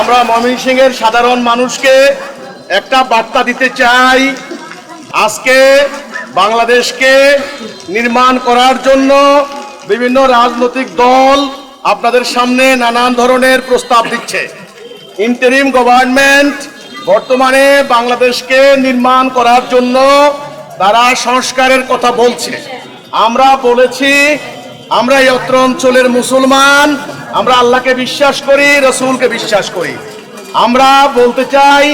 আমরা ময়মনসিংহের সাধারণ মানুষকে একটা বার্তা দিতে চাই। আজকে বাংলাদেশকে নির্মাণ করার জন্য বিভিন্ন রাজনৈতিক দল আপনাদের সামনে নানান ধরনের প্রস্তাব দিচ্ছে। ইন্টারিম গভর্নমেন্ট বর্তমানে বাংলাদেশকে নির্মাণ করার জন্য তারা সংস্কারের কথা বলছে। আমরা বলেছি আমরা এই অত্র অঞ্চলের মুসলমান, আমরা আল্লাহকে বিশ্বাস করি, রসুলকে বিশ্বাস করি। আমরা বলতে চাই,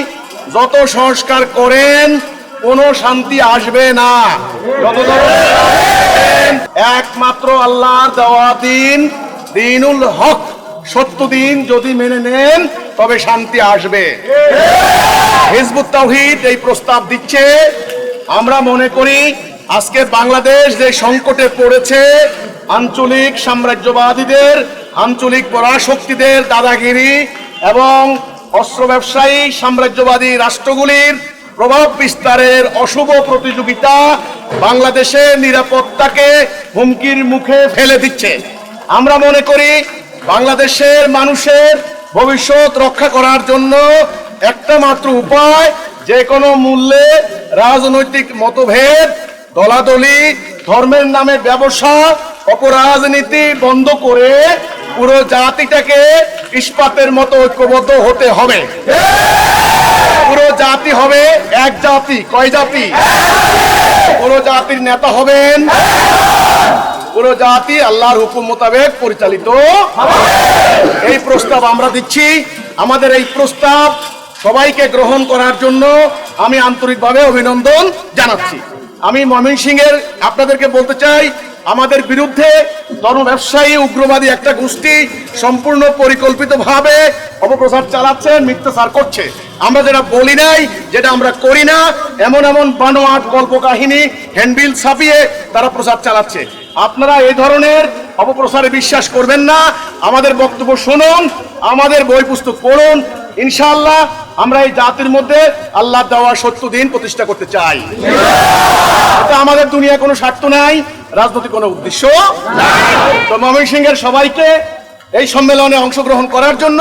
যত সংস্কার করেন, কোনো শান্তি আসবে না। যত একমাত্র আল্লাহর দেওয়া দিন, দিনুল হক, সত্য দিন যদি মেনে নেন, তবে শান্তি আসবে। হিজবুত তাওহিদ এই প্রস্তাব দিচ্ছে। আমরা মনে করি, আজকে বাংলাদেশ যে সংকটে পড়েছে আঞ্চলিক সাম্রাজ্যবাদীদের, আঞ্চলিক পরাশক্তিদের দাদাগিরি এবং অস্ত্র ব্যবসায়ী সাম্রাজ্যবাদী রাষ্ট্রগুলির প্রভাব বিস্তারের অশুভ প্রতিযোগিতা বাংলাদেশের নিরাপত্তাকে হুমকির মুখে ফেলে দিচ্ছে। আমরা মনে করি বাংলাদেশের মানুষের ভবিষ্যৎ রক্ষা করার জন্য একটা মাত্র উপায়, যে কোনো মূল্যে রাজনৈতিক মতভেদ, দলাদলি, ধর্মের নামে ব্যবসা অপরাজনীতি বন্ধ করে পুরো জাতিটাকে ইস্পাতের মতো ঐক্যবদ্ধ হতে হবে। পুরো জাতি হবে এক জাতি। কয় জাতি? পুরো জাতির নেতা হবেন। পুরো জাতি আল্লাহর হুকুম মোতাবেক পরিচালিত এই প্রস্তাব আমরা দিচ্ছি। আমাদের এই প্রস্তাব সবাইকে গ্রহণ করার জন্য আমি আন্তরিকভাবে অভিনন্দন জানাচ্ছি। আমি ময়মনসিংহের আপনাদেরকে বলতে চাই আমাদের বিরুদ্ধে ধর্মব্যবসায়ী, উগ্রবাদী একটা গোষ্ঠী সম্পূর্ণ পরিকল্পিতভাবে অপপ্রচার চালাচ্ছে মিথ্যাচার করছে। আমরা যেটা বলি নাই, যেটা আমরা করি না, এমন এমন বানোয়াট গল্প কাহিনী হ্যান্ডবিল ছাপিয়ে তারা প্রচার চালাচ্ছে। আপনারা এই ধরনের অপপ্রচারে বিশ্বাস করবেন না। আমাদের বক্তব্য শুনুন, আমাদের বই পুস্তক পড়ুন। ইনশাআল্লাহ আমরা এই জাতির মধ্যে আল্লাহ দেওয়া সত্য দিন প্রতিষ্ঠা করতে চাই। আমাদের দুনিয়া কোনো স্বার্থ নাই। রাজনৈতিক কোনো উদ্দেশ্য তো ময়মনসিংহের সবাইকে এই সম্মেলনে অংশগ্রহণ করার জন্য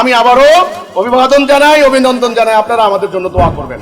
আমি আবারও অভিবাদন জানাই, অভিনন্দন জানাই। আপনারা আমাদের জন্য দোয়া করবেন।